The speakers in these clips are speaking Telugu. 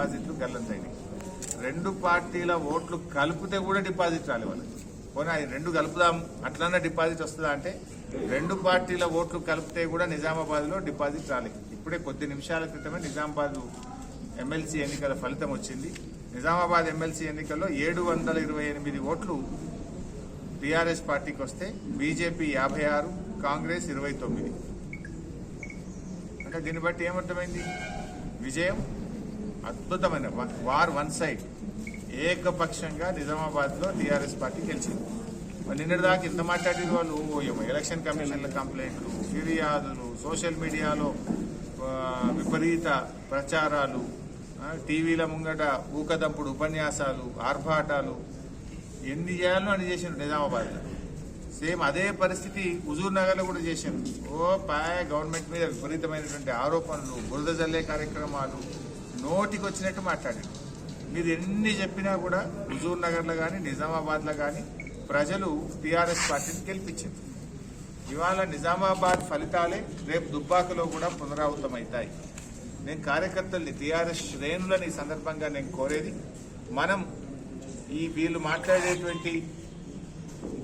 డిపాజిట్లు గల్లంతైనాయి రెండు పార్టీల ఓట్లు కలిపితే కూడా డిపాజిట్ రాలే వాళ్ళకి పోనీ అది రెండు కలుపుదాం అట్లనే డిపాజిట్ వస్తుందా అంటే రెండు పార్టీల ఓట్లు కలిపితే కూడా నిజామాబాద్లో డిపాజిట్ రాలేదు. ఇప్పుడే కొద్ది నిమిషాల క్రితమే నిజామాబాద్ ఎమ్మెల్సీ ఎన్నికల ఫలితం వచ్చింది. నిజామాబాద్ ఎమ్మెల్సీ ఎన్నికల్లో ఏడు వందల ఇరవై ఎనిమిది ఓట్లు టీఆర్ఎస్ పార్టీకి వస్తే బీజేపీ యాభై ఆరు కాంగ్రెస్ ఇరవై తొమ్మిది. అంటే దీన్ని బట్టి ఏమర్థమైంది? విజయం అద్భుతమైన వార్ వన్ సైడ్. ఏకపక్షంగా నిజామాబాద్లో టీఆర్ఎస్ పార్టీ గెలిచింది. మరి నిన్నటి దాకా ఇంత మాట్లాడిన వాళ్ళు ఎలక్షన్ కమిషన్ల కంప్లైంట్లు ఫిర్యాదులు సోషల్ మీడియాలో విపరీత ప్రచారాలు టీవీల ముంగట ఊకదంపుడు ఉపన్యాసాలు ఆర్భాటాలు ఎన్ని చేయాలో అని చేసిండు నిజామాబాద్లో. సేమ్ అదే పరిస్థితి హుజూర్ నగర్లో కూడా చేసిండు ఓ పాయ గవర్నమెంట్ మీద విపరీతమైనటువంటి ఆరోపణలు బురద జల్లే కార్యక్రమాలు నోటికి వచ్చినట్టు మాట్లాడారు మీరు ఎన్ని చెప్పినా కూడా హుజూర్ నగర్లో కానీ నిజామాబాద్లో కానీ ప్రజలు టీఆర్ఎస్ పార్టీని గెలిపించారు. ఇవాళ నిజామాబాద్ ఫలితాలే రేపు దుబ్బాకలో కూడా పునరావృతమవుతాయి. నేను కార్యకర్తల్ని టీఆర్ఎస్ శ్రేణులని ఈ సందర్భంగా నేను కోరేది మనం ఈ వీళ్ళు మాట్లాడేటువంటి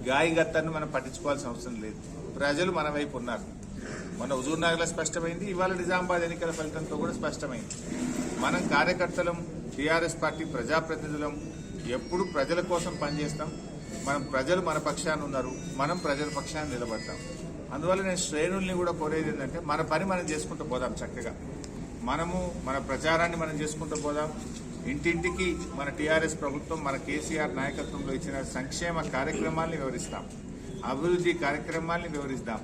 గాయగత్తాన్ని మనం పట్టించుకోవాల్సిన అవసరం లేదు. ప్రజలు మన వైపు ఉన్నారు. మన హుజూర్ నగర్లో స్పష్టమైంది ఇవాళ నిజామాబాద్ ఎన్నికల ఫలితంతో కూడా స్పష్టమైంది. మనం కార్యకర్తలం టీఆర్ఎస్ పార్టీ ప్రజాప్రతినిధులం ఎప్పుడు ప్రజల కోసం పనిచేస్తాం. మనం ప్రజలు మన పక్షాన ఉన్నారు మనం ప్రజల పక్షాన నిలబడతాం. అందువల్ల నేను శ్రేణుల్ని కూడా కోరేది ఏంటంటే మన పని మనం చేసుకుంటూ పోదాం చక్కగా. మనము మన ప్రచారాన్ని మనం చేసుకుంటూ పోదాం. ఇంటింటికి మన టీఆర్ఎస్ ప్రభుత్వం మన కేసీఆర్ నాయకత్వంలో ఇచ్చిన సంక్షేమ కార్యక్రమాల్ని వివరిస్తాం. అభివృద్ధి కార్యక్రమాల్ని వివరిస్తాం.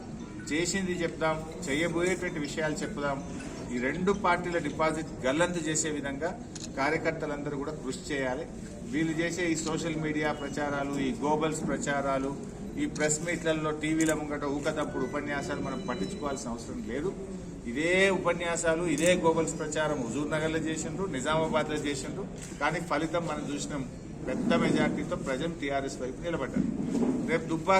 చేసింది చెప్దాం చేయబోయేటువంటి విషయాలు చెప్దాం. ఈ రెండు పార్టీల డిపాజిట్ గల్లంతు చేసే విధంగా కార్యకర్తలందరూ కూడా కృషి చేయాలి. వీళ్ళు చేసే ఈ సోషల్ మీడియా ప్రచారాలు ఈ గోబల్స్ ప్రచారాలు ఈ ప్రెస్ మీట్లలో టీవీల ముంగట ఊకతప్పుడు ఉపన్యాసాలు మనం పట్టించుకోవాల్సిన అవసరం లేదు. ఇదే ఉపన్యాసాలు ఇదే గోబల్స్ ప్రచారం హుజూర్ నగర్లో చేసిండ్రు నిజామాబాద్లో చేసిండ్రు కానీ ఫలితం మనం చూసినాం పెద్ద మెజార్టీతో ప్రజలు టీఆర్ఎస్ వైపు నిలబడ్డారు. రేపు దుబ్బా